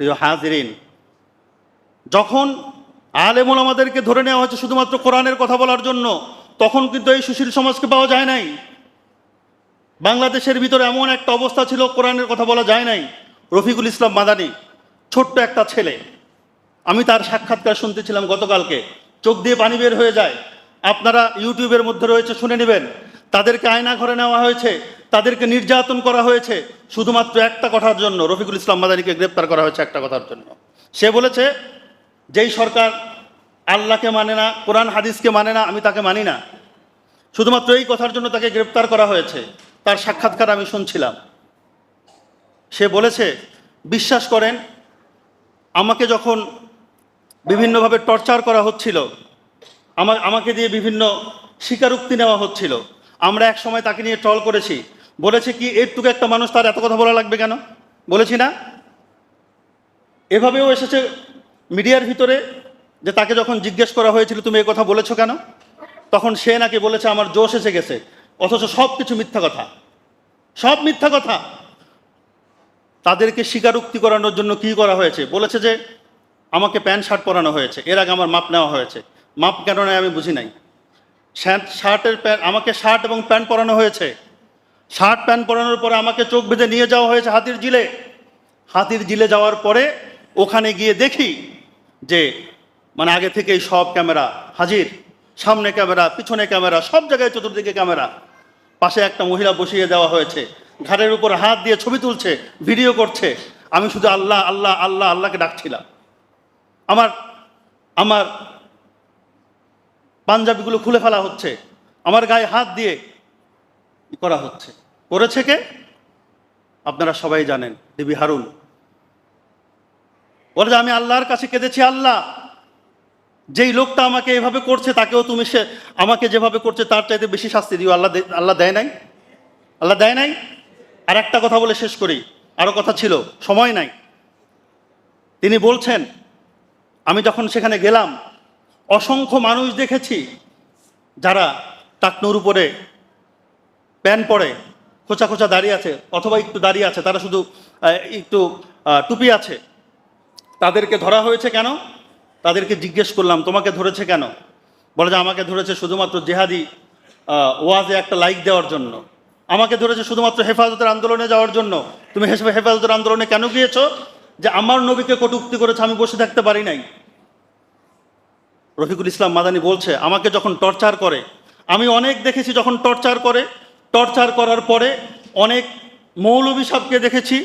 প্রিয় হাজিরিন, যখন আলেমুল আমাদেরকে ধরে নেওয়া হয়েছে শুধুমাত্র কোরআনের কথা বলার জন্য, তখন কিন্তু এই সুশীল সমাজকে পাওয়া যায় নাই। বাংলাদেশের ভিতরে এমন একটা অবস্থা ছিল, কোরআনের কথা বলা যায় নাই। রফিকুল ইসলাম মাদানি, ছোট্ট একটা ছেলে। আমি তার সাক্ষাৎকার শুনতেছিলাম গতকালকে। চোখ দিয়ে পানি বের হয়ে যায়। আপনারা ইউটিউবের মধ্যে রয়েছে, শুনে নেবেন। তাদেরকে আয়না ঘরে নেওয়া হয়েছে। তাদেরকে নির্যাতন করা হয়েছে শুধুমাত্র একটা কথার জন্য, রফিকুল ইসলাম মাদানিকে গ্রেপ্তার করা হয়েছে একটা কথার জন্য। সে বলেছে, যেই সরকার আল্লাহকে মানে না, কোরআন, হাদিসকে মানে না, আমি তাকে মানি না। শুধুমাত্র এই কথার জন্য তাকে গ্রেপ্তার করা হয়েছে। তার সাক্ষাৎকার আমি শুনছিলাম। সে বলেছে, বিশ্বাস করেন, আমাকে যখন বিভিন্নভাবে টর্চার করা হচ্ছিল আমাকে দিয়ে বিভিন্ন স্বীকারোক্তি নেওয়া হচ্ছিল, আমরা এক সময় তাকে নিয়ে ট্রল করেছি। বলেছে কি, এর এরটুকু একটা মানুষ তার এত কথা বলা লাগবে কেন? বলেছি না। এভাবেও এসেছে মিডিয়ার ভিতরে যে তাকে যখন জিজ্ঞেস করা হয়েছিল, তুমি এ কথা বলেছ কেন? তখন সে নাকি বলেছে, আমার জোশ এসে গেছে। অথচ সব কিছু মিথ্যা কথা। সব মিথ্যা কথা। তাদেরকে স্বীকারোক্তি করানোর জন্য কি করা হয়েছে? বলেছে যে, আমাকে প্যান্ট, শার্ট পরানো হয়েছে। এর আগে আমার মাপ নেওয়া হয়েছে। মাপ কেন নেয় আমি বুঝি নাই। শার্ট শার্টের প্যান্ট, আমাকে শার্ট এবং প্যান্ট পরানো হয়েছে। শার্ট প্যান্ট পরানোর পরে আমাকে চোখ বেঁধে নিয়ে যাওয়া হয়েছে হাতির জিলে। হাতির জিলে যাওয়ার পরে ওখানে গিয়ে দেখি যে মানে আগে থেকেই সব ক্যামেরা হাজির, সামনে ক্যামেরা, পিছনে ক্যামেরা, সব জায়গায় চতুর্দিকে ক্যামেরা। পাশে একটা মহিলা বসিয়ে দেওয়া হয়েছে, ঘাড়ের উপর হাত দিয়ে ছবি তুলছে, ভিডিও করছে। আমি শুধু আল্লাহ আল্লাহ আল্লাহ, আল্লাহকে ডাকছিলাম। আমার আমার পাঞ্জাবিগুলো খুলে ফেলা হচ্ছে। আমার গায়ে হাত দিয়ে করা হচ্ছে। করেছে কে? আপনারা সবাই জানেন, দেবী হারুন। বলে যে, আমি আল্লাহর কাছে কেঁদেছি আল্লাহ। যেই লোকটা আমাকে এভাবে করছে, তাকেও তুমি সে, আমাকে যেভাবে করছে, তার চাইতে বেশি শাস্তি দিও। আল্লাহ আল্লাহ দেয় নাই? আল্লাহ দেয় নাই? আর একটা কথা বলে শেষ করি। আরও কথা ছিল, সময় নাই। তিনি বলছেন, আমি যখন সেখানে গেলাম, অসংখ্য মানুষ দেখেছি যারা টাকনুর উপরে প্যান পরে খোঁচা খোঁচা দাঁড়িয়ে আছে, অথবা একটু দাঁড়িয়ে আছে, তারা শুধু একটু টুপি আছে। তাদেরকে ধরা হয়েছে কেন? তাদেরকে জিজ্ঞেস করলাম, তোমাকে ধরেছে কেন? বলে যে, আমাকে ধরেছে শুধুমাত্র জেহাদি ওয়াজে একটা লাইক দেওয়ার জন্য। আমাকে ধরেছে শুধুমাত্র হেফাজতের আন্দোলনে যাওয়ার জন্য। তুমি হেফ- হেফাজতের আন্দোলনে কেন গিয়েছো? যে, আমার নবীকে কটুক্তি করেছে, আমি বসে থাকতে পারি নাই। রফিকুল ইসলাম মাদানি বলছে, আমাকে যখন টর্চার করে, আমি অনেক দেখেছি যখন টর্চার করে টর্চার করার পরে অনেক মৌলবী সাহকে দেখেছি।